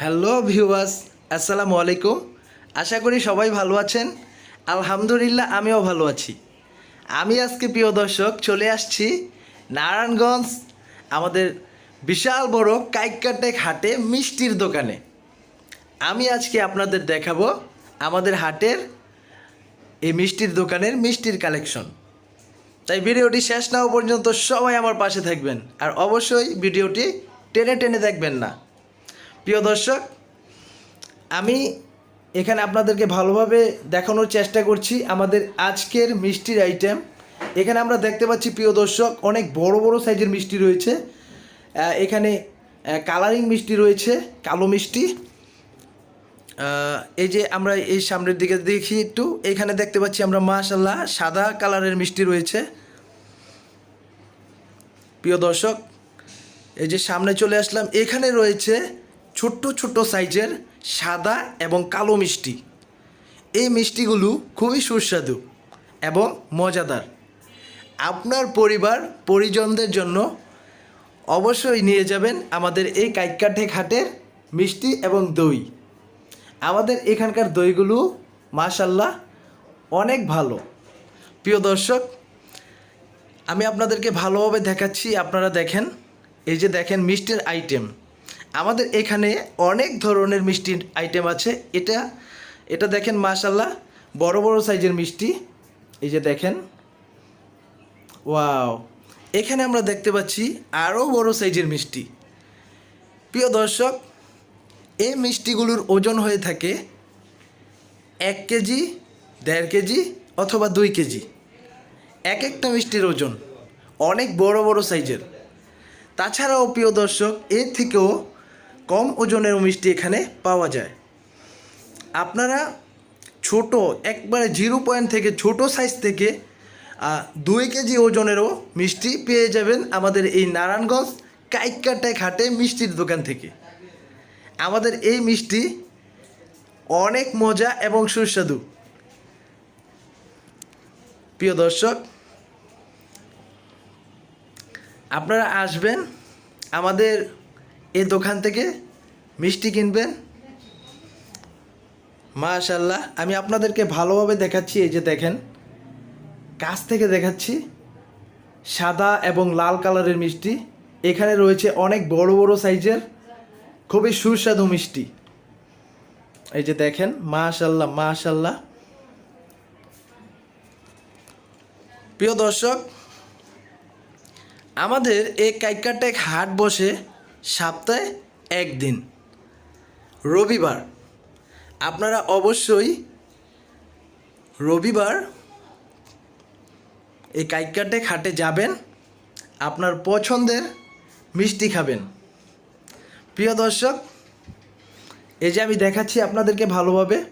Hello viewers, আসসালামু আলাইকুম। আশা করি সবাই ভালো আছেন। আলহামদুলিল্লাহ, আমিও ভালো আছি। আমি আজকে, প্রিয় দর্শক, চলে আসছি নারায়ণগঞ্জ, আমাদের বিশাল বড় কাইকাটেক হাটে মিষ্টির দোকানে। আমি আজকে আপনাদের দেখাবো আমাদের হাটের এই মিষ্টির দোকানের মিষ্টির কালেকশন। তাই ভিডিওটি শেষ না পর্যন্ত সবাই আমার পাশে থাকবেন। আর অবশ্যই ভিডিওটি টেনে টেনে দেখবেন না। প্রিয় দর্শক, আমি এখানে আপনাদেরকে ভালোভাবে দেখানোর চেষ্টা করছি আমাদের আজকের মিষ্টির আইটেম এখানে আমরা দেখতে পাচ্ছি, প্রিয় দর্শক, অনেক বড় বড় সাইজের মিষ্টি রয়েছে। এখানে কালারিং মিষ্টি রয়েছে, কালো মিষ্টি। এই যে আমরা এই সামনের দিকে দেখি একটু। এখানে দেখতে পাচ্ছি আমরা মাশাল্লাহ সাদা কালারের মিষ্টি রয়েছে। প্রিয় দর্শক, এই যে সামনে চলে আসলাম। এখানে রয়েছে ছোট্ট ছোট্ট সাইজের সাদা এবং কালো মিষ্টি। এই মিষ্টিগুলো খুবই সুস্বাদু এবং মজাদার। আপনার পরিবার, পরিজনদের জন্য অবশ্যই নিয়ে যাবেন আমাদের এই কাইকাঠে ঘাটের মিষ্টি এবং দই। আমাদের এখানকার দইগুলো মাশাল্লাহ অনেক ভালো। প্রিয় দর্শক, আমি আপনাদেরকে ভালোভাবে দেখাচ্ছি, আপনারা দেখেন। এই যে দেখেন মিষ্টির আইটেম আমাদের এখানে অনেক ধরনের মিষ্টির আইটেম আছে। এটা এটা দেখেন মাশাল্লাহ বড় বড় সাইজের মিষ্টি। এই যে দেখেন। ওয়াও। এখানে আমরা দেখতে পাচ্ছি আরও বড় সাইজের মিষ্টি। প্রিয় দর্শক, এই মিষ্টিগুলোর ওজন হয়ে থাকে এক কেজি, দেড় কেজি অথবা দুই কেজি। এক একটা মিষ্টির ওজন অনেক বড় বড় সাইজের। তাছাড়াও প্রিয় দর্শক, এর থেকেও কম ওজনের মিষ্টি এখানে পাওয়া যায়। আপনারা ছোট, একবারে জিরো পয়েন্ট থেকে ছোট সাইজ থেকে দুই কেজি ওজনেরও মিষ্টি পেয়ে যাবেন আমাদের এই নারায়ণগঞ্জ কাইকাটায় ঘাটে মিষ্টির দোকান থেকে। আমাদের এই মিষ্টি অনেক মজা এবং সুস্বাদু। প্রিয় দর্শক, আপনারা আসবেন আমাদের এই দোকান থেকে মিষ্টি কিনবেন মাশাল্লাহ আমি আপনাদেরকে ভালোভাবে দেখাচ্ছি, এই যে দেখেন। কাছ থেকে দেখাচ্ছি, সাদা এবং লাল কালারের মিষ্টি। এখানে রয়েছে অনেক বড় বড় সাইজের, খুবই সুস্বাদু মিষ্টি। এই যে দেখেন মাশাল্লাহ মাশাল্লাহ প্রিয় দর্শক, আমাদের এই কাইকাটেক হাট বসে সপ্তাহে একদিন। রবিবার। আপনারা অবশ্যই রবিবার এই কাইকাটেক খাটে যাবেন, আপনার পছন্দের মিষ্টি খাবেন। প্রিয় দর্শক, এই যে আমি দেখাচ্ছি আপনাদেরকে ভালোভাবে,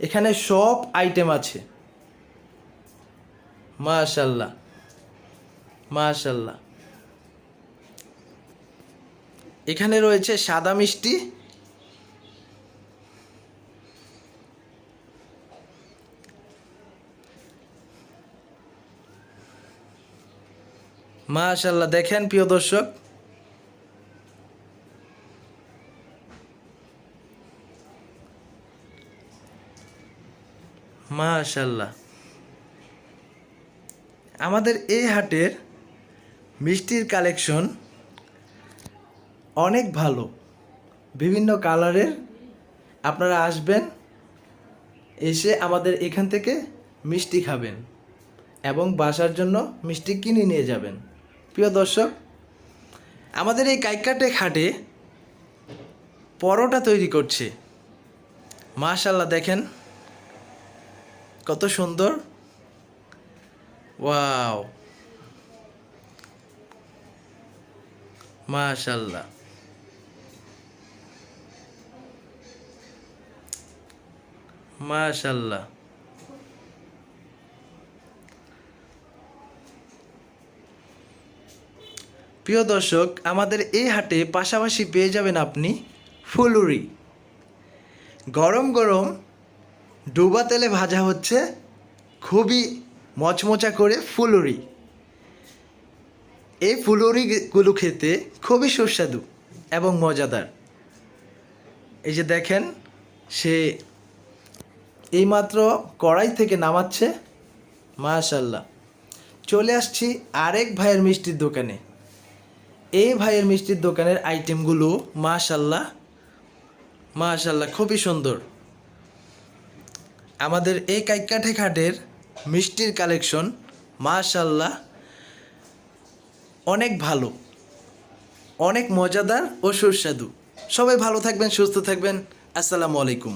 এখানে সব আইটেম আছে। মাশাল্লাহ মাশাল্লাহ। এখানে রয়েছে সাদা মিষ্টি মাশাল্লাহ দেখেন প্রিয় দর্শক। মাশাল্লাহ আমাদের এই হাটের মিষ্টির কালেকশন অনেক ভালো। বিভিন্ন কালারের আপনারা আসবেন, এসে আমাদের এখান থেকে মিষ্টি খাবেন এবং বাসার জন্য মিষ্টি কিনে নিয়ে যাবেন। প্রিয় দর্শক, আমাদের এই কাইকাটে খাটে পরোটা তৈরি করছে। মাশাল্লাহ দেখেন কত সুন্দর। ওয়াও। মাশাল্লাহ মাশাল্লাহ প্রিয় দর্শক, আমাদের এই হাটে পাশাপাশি পেয়ে যাবেন আপনি ফুলুরি। গরম গরম ডুবা তেলে ভাজা হচ্ছে খুবই মচমচা করে ফুলুরি। এই ফুলুরিগুলো খেতে খুবই সুস্বাদু এবং মজাদার। এই যে দেখেন, সে এইমাত্র কড়াই থেকে নামাচ্ছে। মাশাল্লাহ চলে আসছি আরেক ভাইয়ের মিষ্টির দোকানে। এই ভাইয়ের মিষ্টির দোকানের আইটেমগুলো মাশাল্লাহ মাশাল্লাহ খুবই সুন্দর। আমাদের এই কাইকাঠে ঘাটের মিষ্টির কালেকশন মাশাল্লাহ অনেক ভালো। অনেক মজাদার ও সুস্বাদু। সবাই ভালো থাকবেন, সুস্থ থাকবেন। আসসালামু আলাইকুম।